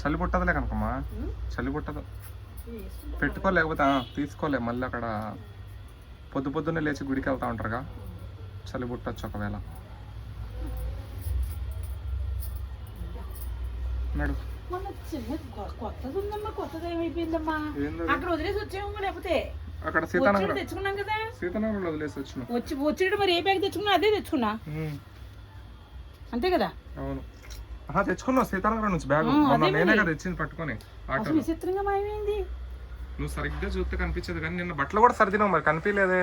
చలి పుట్టదులే కనుకమ్మా? చలి పుట్టదు వేసుకుంటా. పెట్టుకో లేకపోతే ఆ, తీసుకోలే మళ్ళీ అక్కడ పొద్దు పొద్దున్నే లేచి గుడికి వెళ్తా ఉంటారుగా. చలి పుట్టచ్చు ఒకవేళ. నడు? అక్కడ వదిలేసి వచ్చాము లేకపోతే. అక్కడ సీతానగరం. తెచ్చుకున్నాం కదా. సీతానగరంలో వదిలేసి వచ్చిన. వచ్చి వచ్చేటప్పుడు మరి ఏ బ్యాగ్ తెచ్చుకున్నా అదే తెచ్చుకున్నా. అంతే కదా? అవును. ఆహా తెచ్చుకున్నావు సీతానగరం నుంచి బ్యాగ్ మొన్న నేనే. కదా తెచ్చింది పట్టుకొని ఆటోలో విచిత్రంగా మాయమైంది నువ్వు సరిగ్గా చూస్తే కనిపించదు కానీ నిన్న బట్టలు కూడా సర్దినావు మరి కనిపించలేదే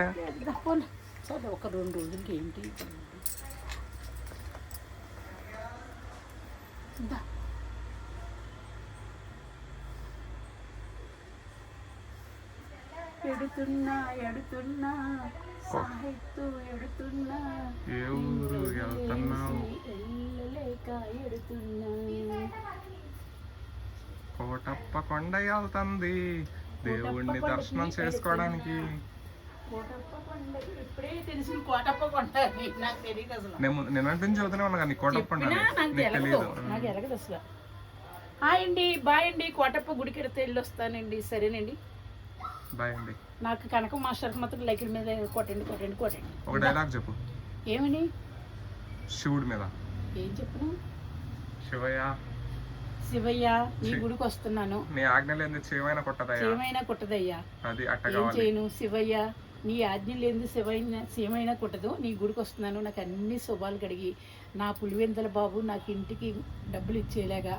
ఒక రెండు రోజులకి ఏంటి. ఎడుతున్నా ఎడుతున్నా సాహిత్తు ఎడుతున్నా ఏ కోటప్ప కొండ వెళ్తుంది. దేవుణ్ణి దర్శనం చేసుకోవడానికి. కోటప్ప కొండ ఇప్పుడే తెలిసిన కోటప్ప కొండ అని. నాకు తెలియదు అసలు. నేను నిన్న నుంచి చదువుతూనే ఉన్నా కానీ కోటప్ప తెలియదు హాయ్ అండి బాయ్ అండి కోటప్ప గుడికి ఎడితే వెళ్ళి వస్తానండి సరేనండి. బాయ్ అండి నాకు కనక మాస్టర్కి మాత్రం లైకుల మీద కొట్టండి కొట్టండి కొట్టండి. ఒక డైలాగ్ చెప్పు. ఏమని శివుడి మీద. ఏం చెప్పను శివయ్య. శివయ్య నీ గుడికి వస్తున్నాను. నీ ఆజ్ఞ లేని చేవైన కొట్టదయ్యా? ఏమైనా కొట్టదయ్యా. అది అట్ట ఏం చేయను? శివయ్య నీ ఆజ్ఞ లేని శివైన శివైనా కొట్టదు. నీ గుడికి వస్తున్నాను. నాకు అన్ని శుభాలు కడిగి నా పులివెందల బాబు నాకు ఇంటికి డబ్బులు ఇచ్చేలాగా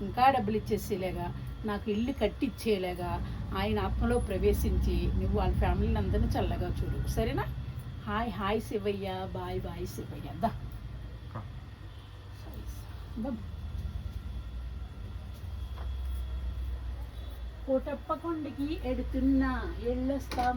ఇంకా డబ్బులు ఇచ్చేసేలాగా నాకు ఇల్లు కట్టిచ్చేలాగా ఆయన ఆత్మలో ప్రవేశించి నువ్వు వాళ్ళ ఫ్యామిలీని అందరినీ చల్లగా చూడు. సరేనా? Hi hi Shivayya. Bye bye Shivayya. దా. కోటప్ప కొండకి ఎడుతున్నా ఎళ్ళొస్తా